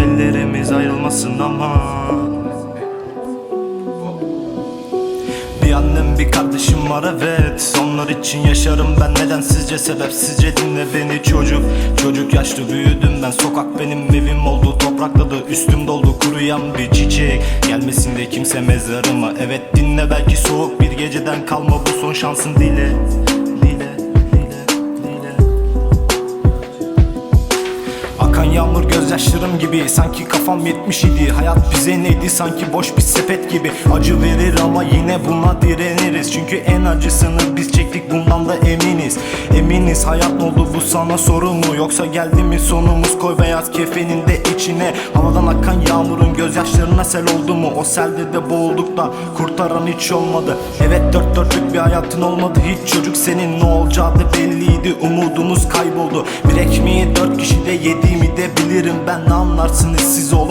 Ellerimiz ayrılmasın ama. Bir annem bir kardeşim var evet. Onlar için yaşarım ben. Nedensizce sebepsizce dinle beni çocuk? Çocuk yaşlı büyüdüm ben. Sokak benim evim oldu Toprakladı. Üstüm doldu kuruyan bir çiçek. Gelmesin de kimse mezarıma. Evet dinle belki soğuk bir geceden kalma. Bu son şansın Dile gözyaşlarım gibi Sanki kafam yetmiş idi. Hayat bize neydi? Sanki boş bir sepet gibi. Acı verir ama yine buna direniriz. Çünkü en acısını biz çektik bundan da eminiz. Eminiz hayat ne oldu? Bu sana soru mu? Yoksa geldi mi sonumuz? Koy beyaz kefenin de içine. Havadan akan yağmurun gözyaşlarına sel oldu mu? O selde de boğulduk da kurtaran hiç olmadı. Evet dört dörtlük bir hayatın olmadı. Hiç çocuk senin ne olacağı da belliydi. Umudumuz kayboldu. Bir ekmeği dört kişi de yediğimi de bilirim ben ne anlarsınız siz oğlum